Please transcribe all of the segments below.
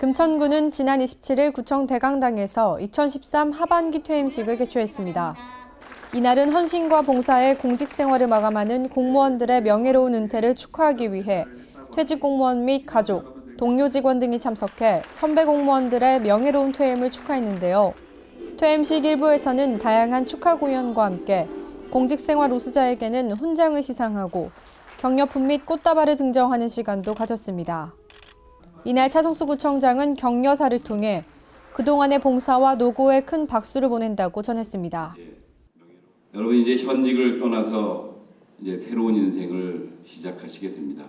금천구는 지난 27일 구청 대강당에서 2013 하반기 퇴임식을 개최했습니다. 이날은 헌신과 봉사의 공직 생활을 마감하는 공무원들의 명예로운 은퇴를 축하하기 위해 퇴직 공무원 및 가족, 동료 직원 등이 참석해 선배 공무원들의 명예로운 퇴임을 축하했는데요. 퇴임식 일부에서는 다양한 축하 공연과 함께 공직 생활 우수자에게는 훈장을 시상하고 격려품 및 꽃다발을 증정하는 시간도 가졌습니다. 이날 차성수 구청장은 격려사를 통해 그동안의 봉사와 노고에 큰 박수를 보낸다고 전했습니다. 여러분 이제 현직을 떠나서 이제 새로운 인생을 시작하시게 됩니다.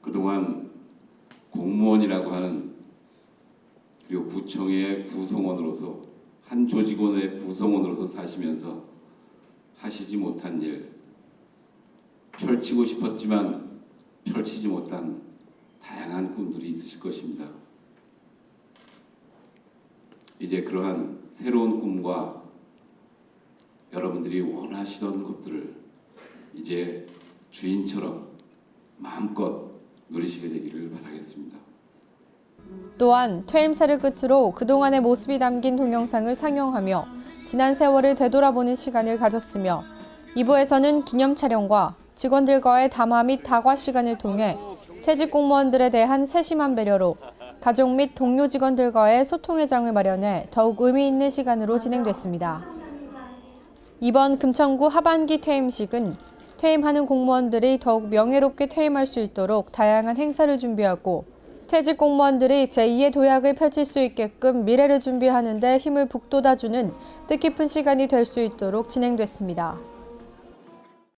그동안 공무원이라고 하는 그리고 구청의 구성원으로서 한 조직원의 구성원으로서 사시면서 하시지 못한 일, 펼치고 싶었지만 펼치지 못한 다양한 꿈들이 있으실 것입니다. 이제 그러한 새로운 꿈과 여러분들이 원하시던 것들을 이제 주인처럼 마음껏 누리시게 되기를 바라겠습니다. 또한 퇴임사를 끝으로 그동안의 모습이 담긴 동영상을 상영하며 지난 세월을 되돌아보는 시간을 가졌으며 2부에서는 기념 촬영과 직원들과의 담화 및 다과 시간을 통해 퇴직 공무원들에 대한 세심한 배려로 가족 및 동료 직원들과의 소통의 장을 마련해 더욱 의미 있는 시간으로 진행됐습니다. 이번 금천구 하반기 퇴임식은 퇴임하는 공무원들이 더욱 명예롭게 퇴임할 수 있도록 다양한 행사를 준비하고 퇴직 공무원들이 제2의 도약을 펼칠 수 있게끔 미래를 준비하는 데 힘을 북돋아주는 뜻깊은 시간이 될 수 있도록 진행됐습니다.